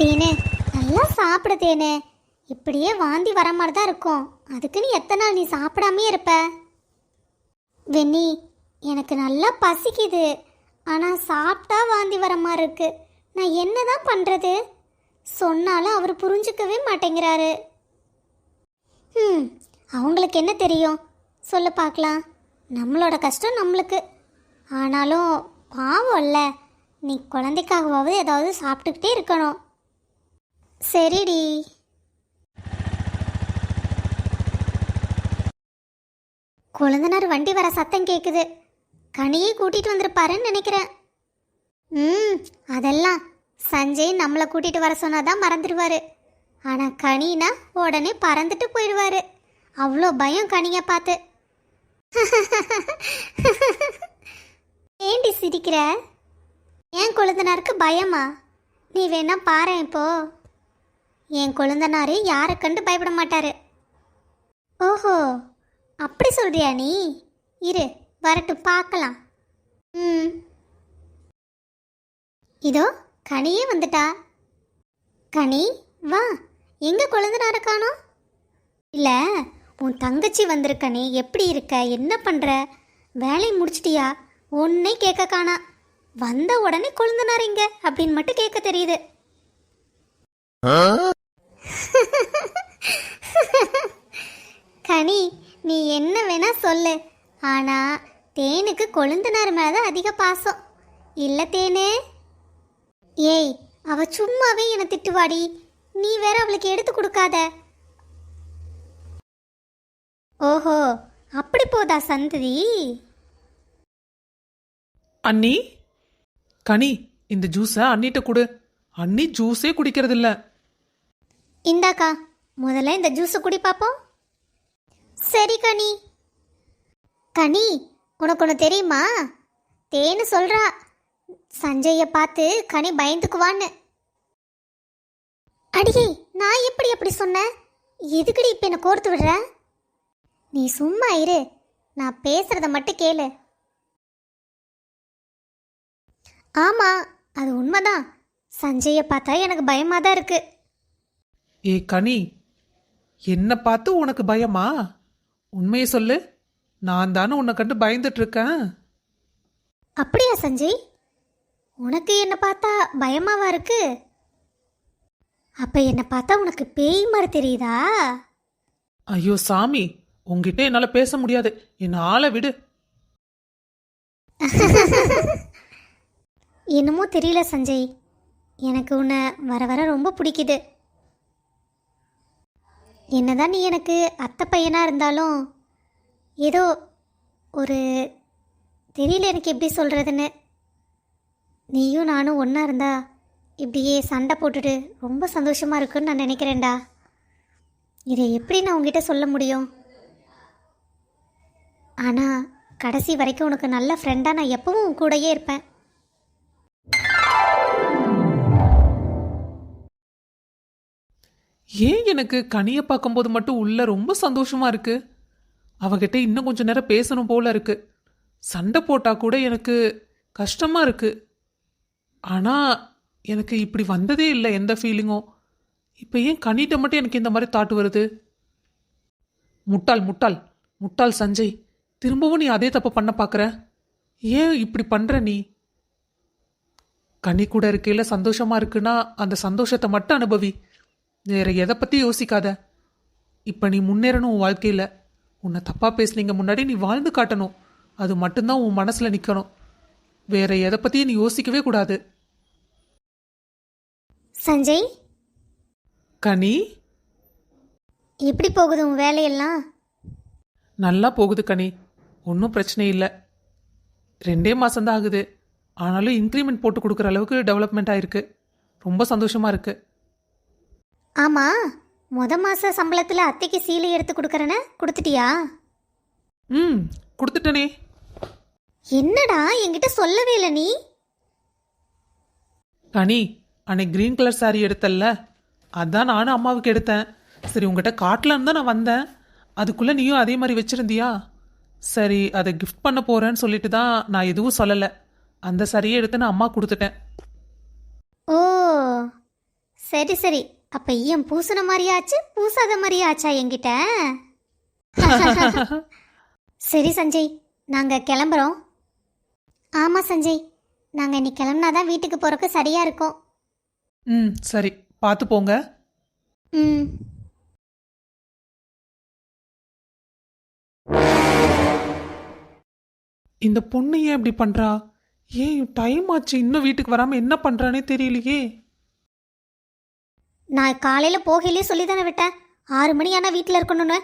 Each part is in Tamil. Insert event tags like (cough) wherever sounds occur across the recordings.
தேனு. நல்லா சாப்பிடு தேனு. இப்படியே வாந்தி வர மாதிரி தான் இருக்கும். அதுக்கு நீ எத்தனை நாள் நீ சாப்பிடாமே இருப்ப? வெண்ணி எனக்கு நல்லா பசிக்குது. ஆனால் சாப்பிட்டா வாந்தி வர மாதிரி இருக்கு. நான் என்ன தான் பண்ணுறது சொன்னாலும் அவர் புரிஞ்சுக்கவே மாட்டேங்கிறாரு. ம் அவங்களுக்கு என்ன தெரியும்? சொல்ல பார்க்கலாம். நம்மளோட கஷ்டம் நம்மளுக்கு. ஆனாலும் பாவம்ல நீ குழந்தைக்காகவாவது ஏதாவது சாப்பிட்டுக்கிட்டே இருக்கணும். சரிடி. கொழுந்தனார் வண்டி வர சத்தம் கேட்குது கனியை கூட்டிட்டு வந்திருப்பாருன்னு நினைக்கிறேன். ம் அதெல்லாம். சஞ்சய் நம்மளை கூட்டிட்டு வர சொன்னாதான் மறந்துடுவாரு. ஆனால் கனினா உடனே பறந்துட்டு போயிடுவாரு. அவ்வளோ பயம் கனியை பார்த்து. ஏண்டி சிரிக்கிற? ஏன் கொழுந்தனாருக்கு பயமா? நீ வேணா பாரு இப்போ. என் கொழுந்தனாரு யாரை கண்டு பயப்பட மாட்டாரு. ஓஹோ அப்படி சொல்றியா நீ? இரு வரட்டும் பார்க்கலாம். ம். இதோ கனியே வந்துட்டா. கனி வா எங்க கொழுந்தனார காணோம்? இல்ல உன் தங்கச்சி வந்திருக்கனே எப்படி இருக்க? என்ன பண்ற? வேலையை முடிச்சிட்டியா? ஒன்னே கேட்க காணா. வந்த உடனே கொழுந்தனார் இங்க அப்படின்னு மட்டும் கேட்க தெரியுது. கனி நீ என்ன வேணா சொல்லு. ஆனா தேனுக்கு கொழுந்தனார் மேலதான் அதிக பாசம். இல்ல தேனே. ஏய் அவ சும்மாவே என்னை திட்டுவாடி. நீ வேற அவளுக்கு எடுத்து கொடுக்காத. ஓஹோ அப்படி போதா சந்ததி? அண்ணி? கனி இந்த ஜூஸை அண்ணிட்ட கொடு. அண்ணி ஜூஸே குடிக்கிறதில்ல. இந்தாக்கா முதல்ல இந்த ஜூஸை குடி பார்ப்போம் சரி கனி. கனி உனக்கு ஒன்று தெரியுமா? தேன்னு சொல்றா. சஞ்சயை பார்த்து கனி பயந்துக்குவான்னு. அடியே நான் எப்படி அப்படி சொன்னேன் எதுக்குடி இப்போ என்னை கோர்த்து விடுற? நீ சும்மா இரு. நான் பேசுறத மட்டும் கேளு. ஆமா அது உண்மைதான். சஞ்சயை பார்த்தா எனக்கு பயமாக தான் இருக்கு. ஏ கனி என்ன பார்த்து உனக்கு பயமா? உண்மையை சொல்லு நான் தானே உன்னை கண்டு பயந்துட்டு இருக்கேன் அப்படியா சஞ்சய்? உனக்கு என்ன பார்த்தா பயமாவா இருக்கு? அப்ப என்ன பார்த்தா உனக்கு பேய் மாதிரி தெரியுதா? ஐயோ சாமி உங்ககிட்ட என்னால பேச முடியாது. என்ன ஆளை விடு. (laughs) என்னமோ தெரியல சஞ்சய். எனக்கு உன்னை வர வர ரொம்ப பிடிக்குது. என்னதான் நீ எனக்கு அத்தை பையனாக இருந்தாலும் ஏதோ ஒரு தெரியல எனக்கு எப்படி சொல்கிறதுன்னு நீயும் நானும் ஒன்றா இருந்தா இப்படியே சண்டை போட்டுட்டு ரொம்ப சந்தோஷமாக இருக்குன்னு நான் நினைக்கிறேன்டா. இதை எப்படி நான் உங்ககிட்ட சொல்ல முடியும்? ஆனால் கடைசி வரைக்கும் உனக்கு நல்ல ஃப்ரெண்டாக நான் எப்பவும் கூடயே இருப்பேன். ஏன் எனக்கு கனியை பார்க்கும்போது மட்டும் உள்ள ரொம்ப சந்தோஷமா இருக்கு? அவகிட்ட இன்னும் கொஞ்ச நேரம் பேசணும் போல இருக்கு. சண்டை போட்டா கூட எனக்கு கஷ்டமா இருக்கு. ஆனா எனக்கு இப்படி வந்ததே இல்லை எந்த ஃபீலிங்கும் இப்போ ஏன் கனிட்ட மட்டும் எனக்கு இந்த மாதிரி தாட்டு வருது? முட்டாள் முட்டாள் முட்டாள் சஞ்சய் திரும்பவும் நீ அதே தப்பு பண்ண பார்க்குற ஏன் இப்படி பண்ணுற நீ? கனி கூட இருக்கையில் சந்தோஷமாக இருக்குன்னா அந்த சந்தோஷத்தை மட்டும் அனுபவி. வேற எதை பத்தி யோசிக்காத. இப்ப நீ முன்னேறணும் உன் வாழ்க்கையில. உன்னை தப்பா பேசுனீங்க முன்னாடி நீ வாழ்ந்து காட்டணும். அது மட்டும்தான் உன் மனசுல நிக்கணும். வேற எதை பத்தியும் நீ யோசிக்கவே கூடாது. சஞ்சய்? கனி? எப்படி போகுது உன் வேலையெல்லாம்? நல்லா போகுது கனி. ஒன்றும் பிரச்சனை இல்லை. ரெண்டே மாசம்தான் ஆகுது. ஆனாலும் இன்க்ரிமெண்ட் போட்டு கொடுக்குற அளவுக்கு டெவலப்மெண்ட் ஆயிருக்கு. ரொம்ப சந்தோஷமா இருக்கு. ஆமாம் முத மாத சம்பளத்தில் அத்தைக்கு சீலை எடுத்து கொடுக்குறேன்னு கொடுத்துட்டியா? ம் கொடுத்துட்டனே. என்னடா என்கிட்ட சொல்லவே இல்லை நீ? கனி அன்னைக்கு க்ரீன் கலர் saree எடுத்தல்ல? அதான் நானும் அம்மாவுக்கு எடுத்தேன். சரி உங்ககிட்ட காட்டலான்னு தான் நான் வந்தேன். அதுக்குள்ளே நீயும் அதே மாதிரி வச்சிருந்தியா? சரி அதை கிஃப்ட் பண்ண போறேன்னு சொல்லிட்டு தான் நான் எதுவும் சொல்லலை. அந்த சரியை எடுத்து நான் அம்மா கொடுத்துட்டேன். ஓ சரி சரி. அப்ப ஈயம் பூசுன மாதிரியாச்சு பூசாத மாதிரியாச்சா என்கிட்ட? (laughs) சரி சஞ்சய் நாங்க கிளம்புறோம். ஆமா சஞ்சய் நாங்க இன்னைக்கு கிளம்புனாதான் வீட்டுக்கு போறதுக்கு சரியா இருக்கும். ம் சரி பார்த்து போங்க. ம். இந்த பொண்ணு ஏன் இப்படி பண்றா? ஏன் டைம் ஆச்சு இன்னும் வீட்டுக்கு வராம என்ன பண்றானே தெரியலையே. நான் காலையில போகையிலே சொல்லி தானே விட்டேன். ஆறு மணி ஆனா வீட்டில் இருக்கணும்னு.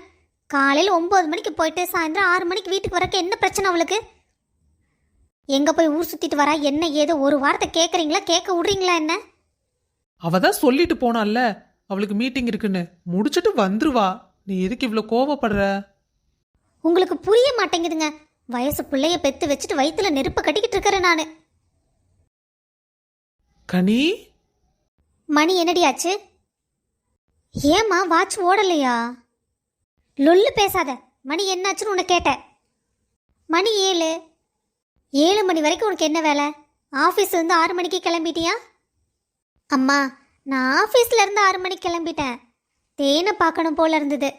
காலையில் ஒம்பது மணிக்கு போயிட்டு சாயந்தரம் ஆறு மணிக்கு வீட்டுக்கு வரக்கு என்ன பிரச்சனை அவளுக்கு? எங்க போய் ஊர் சுத்திட்டு வரா? என்ன ஏதோ? ஒரு வார்த்தை கேட்குறீங்களா கேட்க விடுறீங்களா என்ன? அவ தான் சொல்லிட்டு போனால அவளுக்கு மீட்டிங் இருக்குன்னு. முடிச்சிட்டு வந்துருவா. நீ எதுக்கு இவ்வளோ கோவப்படுற? உங்களுக்கு புரிய மாட்டேங்குதுங்க. வயசு பிள்ளைய பெத்து வச்சுட்டு வயித்துல நெருப்ப கட்டிக்கிட்டு இருக்கிறேன் நான். கனி? மணி என்னடி ஆச்சு? ஏம்மா வாட்ச் ஓடலையா? லொல்லு பேசாத. மணி என்னாச்சுன்னு உன்னை கேட்டேன். மணி ஏழு. ஏழு மணி வரைக்கும் உனக்கு என்ன வேலை? ஆஃபீஸ்லேருந்து ஆறு மணிக்கு கிளம்பிட்டியா? அம்மா நான் ஆஃபீஸ்லேருந்து ஆறு மணிக்கு கிளம்பிட்டேன். தேனை பார்க்கணும் போல இருந்தது.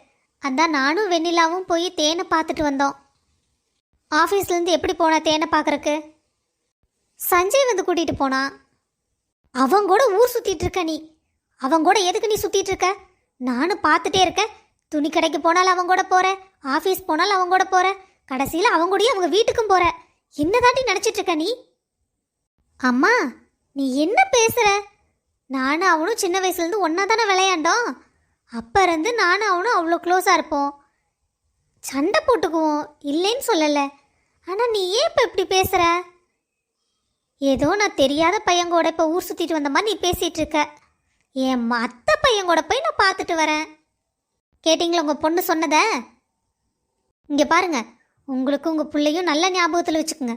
அதான் நானும் வெண்ணிலாவும் போய் தேனை பார்த்துட்டு வந்தோம். ஆஃபீஸ்லேருந்து எப்படி போனா தேனை பார்க்கறக்கு? சஞ்சய் வந்து கூட்டிகிட்டு போனான் அவன் கூட ஊர் சுற்றிட்டு இருக்க நீ. அவங்க கூட எதுக்கு நீ சுத்திட்டு இருக்க? நானும் பார்த்துட்டே இருக்கேன். துணி கடைக்கு போனாலும் அவங்க கூட போற. ஆஃபீஸ் போனாலும் அவங்க கூட போற. கடைசியில் அவங்க கூடயே அவங்க வீட்டுக்கும் போற. என்னதாண்டி நினச்சிட்டு இருக்க நீ? அம்மா நீ என்ன பேசுற? நானும் அவனும் சின்ன வயசுலேருந்து ஒன்றா தானே விளையாண்டோம்? அப்போ இருந்து நானும் அவனும் அவ்வளோ க்ளோஸாக இருப்போம். சண்டை போட்டுக்குவோம். இல்லைன்னு சொல்லலை. ஆனால் நீ ஏன் இப்போ இப்படி பேசுகிற ஏதோ நான் தெரியாத பையன் கூட இப்போ ஊர் சுற்றிட்டு வந்த மாதிரி நீ பேசிகிட்டு இருக்க. என் அத்தை பையன் கூட போய் நான் பார்த்துட்டு வரேன். கேட்டிங்களா உங்கள் பொண்ணு சொன்னதை? இங்கே பாருங்க உங்களுக்கு உங்கள் பிள்ளையும் நல்ல ஞாபகத்தில் வச்சுக்கோங்க.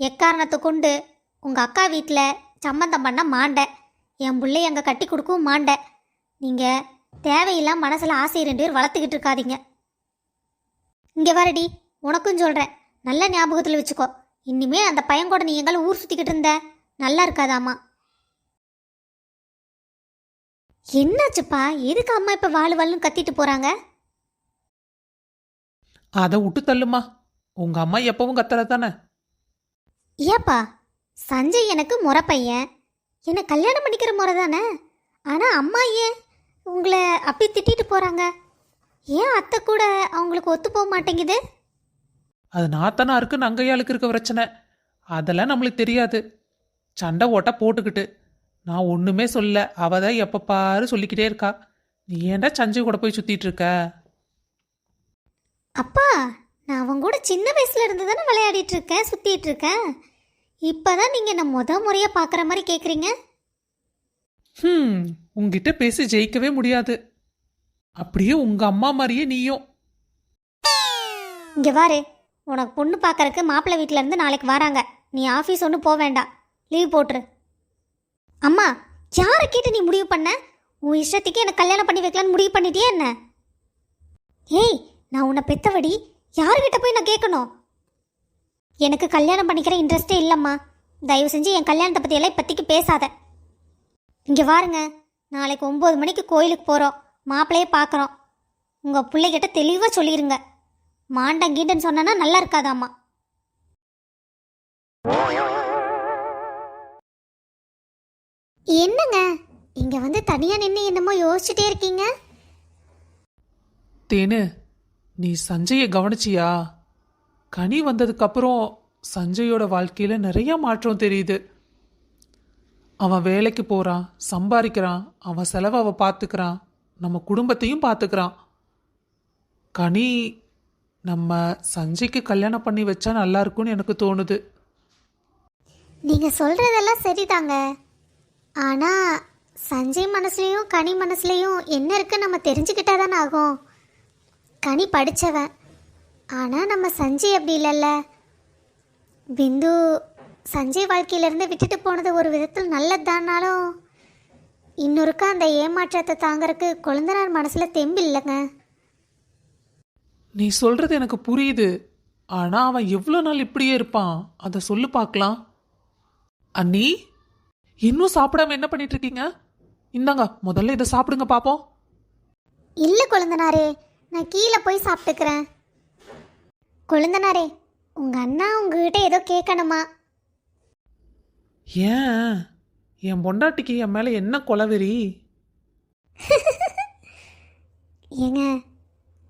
எக்காரணத்தை கொண்டு உங்கள் அக்கா வீட்டில் சம்மந்தம் பண்ண மாண்டேன் என் பிள்ளைய அங்கே கட்டி கொடுக்கவும் மாண்டேன் நீங்கள் தேவையில்லாம மனசில் ஆசை ரெண்டு பேர் வளர்த்துக்கிட்டு இருக்காதீங்க. இங்கே வரடி உனக்கும் சொல்கிறேன் நல்ல ஞாபகத்தில் வச்சுக்கோ. இனிமே அந்த பையன் கூட நீ எங்கால ஊர் சுற்றிக்கிட்டு இருந்த நல்லா இருக்காதாம்மா. என்னாச்சுப்பா? எதுக்கு அம்மா இப்போ வாழு வாழுன்னு கத்திட்டு போகிறாங்க அதை விட்டு தள்ளுமா. உங்க அம்மா எப்பவும் கத்துற தானே? ஏப்பா சஞ்சய் எனக்கு முறை பையன். என்னை கல்யாணம் பண்ணிக்கிற முறை தானே? ஆனால் அம்மா ஏன் உங்களை அப்படி திட்டிட்டு போகிறாங்க ஏன் அத்தை கூட அவங்களுக்கு ஒத்து போக மாட்டேங்குது? அது நாத்தனாருக்கு நங்கையாளுக்கு இருக்க பிரச்சனை. அதெல்லாம் நம்மளுக்கு தெரியாது. சண்டை ஓட்ட போட்டுக்கிட்டு. நான் ஒன்றுமே சொல்ல அவ தான் எப்போ பாரு சொல்லிக்கிட்டே இருக்கா. நீ ஏன்டா சஞ்சய் கூட போய் சுத்திட்டு இருக்க? அப்பா நான் அவங்க கூட சின்ன வயசுல இருந்து தானே விளையாடிட்டு இருக்கேன் சுத்திட்டு இருக்கேன். இப்பதான் நீங்க என்ன முத முறையா பாக்குற மாதிரி கேக்குறீங்க? ஹம் உங்ககிட்ட பேசி ஜெயிக்கவே முடியாது. அப்படியே உங்க அம்மா மாதிரியே நீயும். இங்க வாரு உனக்கு பொண்ணு பார்க்கறக்கு மாப்பிள்ளை வீட்ல இருந்து நாளைக்கு வராங்க. நீ ஆஃபீஸ் ஒன்றும் போக வேண்டாம். லீவ் போட்டுரு. அம்மா யாரை கேட்டு நீ முடிவு பண்ண? உன் இஷ்டத்துக்கு எனக்கு கல்யாணம் பண்ணி வைக்கலான்னு முடிவு பண்ணிட்டியே என்ன? ஏய் நான் உன்னை பெத்தவடி யாருக்கிட்ட போய் நான் கேட்கணும்? எனக்கு கல்யாணம் பண்ணிக்கிற இன்ட்ரெஸ்டே இல்லைம்மா. தயவு செஞ்சு என் கல்யாணத்தை பற்றியெல்லாம் இப்போதைக்கு பேசாத. இங்கே வாருங்க. நாளைக்கு ஒம்பது மணிக்கு கோயிலுக்கு போகிறோம் மாப்பிள்ளையே பார்க்குறோம். உங்கள் பிள்ளைகிட்ட தெளிவாக சொல்லிடுங்க மாண்டங்கீண்டன்னு கீண்டன்னு நல்லா இருக்காதாம்மா. என்னங்க? இங்க வந்து தனியா நின்று என்னமோ யோசிச்சுட்டே இருக்கீங்க? தேனு நீ சஞ்சயை கவனிச்சியா? கனி வந்ததுக்கப்புறம் சஞ்சயோட வாழ்க்கையில் நிறைய மாற்றம் தெரியுது. அவன் வேலைக்கு போகிறான் சம்பாதிக்கிறான் அவன் செலவை அவன் பார்த்துக்கிறான் நம்ம குடும்பத்தையும் பார்த்துக்கிறான் கனி நம்ம சஞ்சய்க்கு கல்யாணம் பண்ணி வச்சா நல்லா இருக்கும்னு எனக்கு தோணுது. நீங்க சொல்றதெல்லாம் சரிதாங்க. ஆனால் சஞ்சய் மனசுலேயும் கனி மனசுலேயும் என்ன இருக்குன்னு நம்ம தெரிஞ்சுக்கிட்டா தானே ஆகும். கனி படித்தவன் ஆனால் நம்ம சஞ்சய் அப்படி இல்லைல்ல. பிந்து சஞ்சய் வாழ்க்கையிலேருந்து விட்டுட்டு போனது ஒரு விதத்தில் நல்லதுதானாலும் இன்னொருக்கா அந்த ஏமாற்றத்தை தாங்கறதுக்கு குழந்தனார் மனசில் தெம்பு இல்லைங்க. நீ சொல்கிறது எனக்கு புரியுது. ஆனால் அவன் எவ்வளோ நாள் இப்படியே இருப்பான்? அதை சொல்லு பார்க்கலாம். அண்ணி? இன்னும் சாப்பிடாம என்ன பண்ணிட்டு இருக்கீங்க இந்தாங்க முதல்ல இதை சாப்பிடுங்க பாப்போம். இல்லை கொழுந்தனாரே நான் கீழே போய் சாப்பிட்டுக்கிறேன். கொழுந்தனாரே உங்க அண்ணா உங்ககிட்ட ஏதோ கேட்கணுமா ஏன்? என் பொண்டாட்டிக்கு என் மேல என்ன கொலவெறி? ஏங்க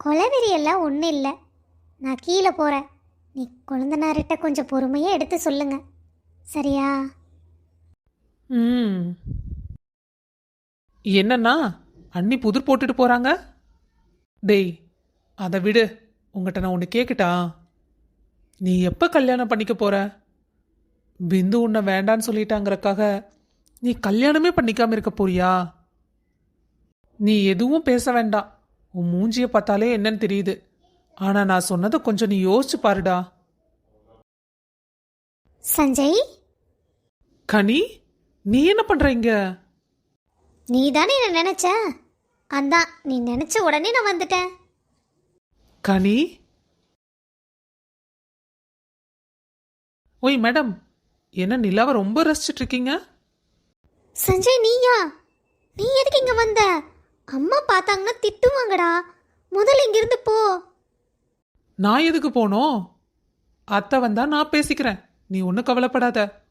கொலவெறி எல்லாம் ஒன்றும் இல்லை. நான் கீழே போகிறேன் நீ கொழுந்தனார்கிட்ட கொஞ்சம் பொறுமையாக எடுத்து சொல்லுங்க. சரியா? ம். என்னன்னா அண்ணி புதிர் போட்டுட்டு போறாங்க? டேய் அதை விடு. உங்ககிட்ட நான் ஒன்று கேட்கட்டா நீ எப்போ கல்யாணம் பண்ணிக்க போற? பிந்து உன்னை வேண்டான்னு சொல்லிட்டாங்கறக்காக நீ கல்யாணமே பண்ணிக்காம இருக்க போறியா? நீ எதுவும் பேச வேண்டாம். உன் மூஞ்சிய பார்த்தாலே என்னன்னு தெரியுது. ஆனா நான் சொன்னதை கொஞ்சம் நீ யோசிச்சு பாருடா. சஞ்சய்? கனி? நீ என்ன பண்ற இங்க? நீ தானே என்ன நினச்ச? அதான் நீ நினச்ச உடனே நான் வந்துட்டேன். கனி? ஓய் மேடம் என்ன நிலாவை ரொம்ப ரசிச்சிட்டு இருக்கீங்க? சஞ்சய் நீயா? நீ எதுக்கு இங்கே வந்த? அம்மா பார்த்தாங்கன்னா திட்டுவாங்கடா. முதல்ல இங்கிருந்து போ. நான் எதுக்கு போனோம் அத்தை வந்தா நான் பேசிக்கிறேன். நீ ஒன்றும் கவலைப்படாத.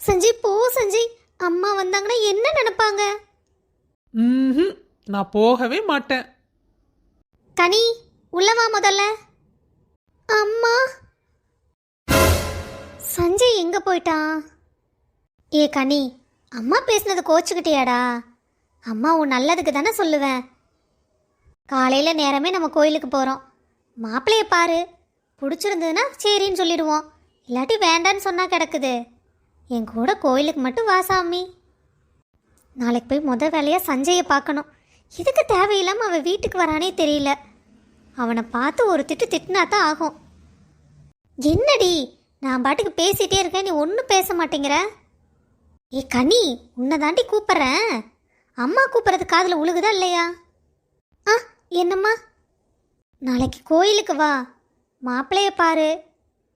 சஞ்சய் போ சஞ்சய். அம்மா வந்தாங்கன்னா என்ன நினைப்பாங்க? ம்ஹும். நான் போகவே மாட்டேன். கனி உள்ளவா முதல்ல. அம்மா. சஞ்சய் எங்க போயிட்டான் ஏ கனி அம்மா பேசுனது கோச்சுக்கிட்டியாடா? அம்மா உன் நல்லதுக்கு தானே சொல்லுவேன். காலையில் நேரமே நம்ம கோயிலுக்கு போகிறோம் மாப்பிள்ளைய பாரு. பிடிச்சிருந்ததுன்னா சரின்னு சொல்லிடுவோம். இல்லாட்டி வேண்டான்னு சொன்னால் கிடக்குது. என் கூட கோயிலுக்கு மட்டும் வா சாமி. நாளைக்கு போய் முத வேலையாக சஞ்சயை பார்க்கணும். இதுக்கு தேவையில்லாமல் அவன் வீட்டுக்கு வரானே தெரியல. அவனை பார்த்து ஒரு திட்டு திட்டினா தான் ஆகும். என்னடி நான் பாட்டுக்கு பேசிட்டே இருக்கேன் நீ ஒன்றும் பேச மாட்டேங்கிற? ஏ கனி உன்னை தாண்டி கூப்பிட்றேன். அம்மா கூப்பிட்றது காதில் உழுகுதா இல்லையா? ஆ என்னம்மா? நாளைக்கு கோயிலுக்கு வா. மாப்பிள்ளைய பாரு.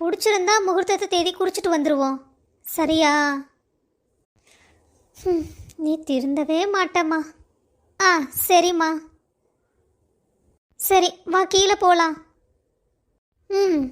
பிடிச்சிருந்தா முகூர்த்தத்தை தேதி குறிச்சிட்டு வந்துடுவோம் சரியா? நீ திருந்தவே மாட்டம்மா. ஆ சரிம்மா. சரி வா கீழே போகலாம் ம்.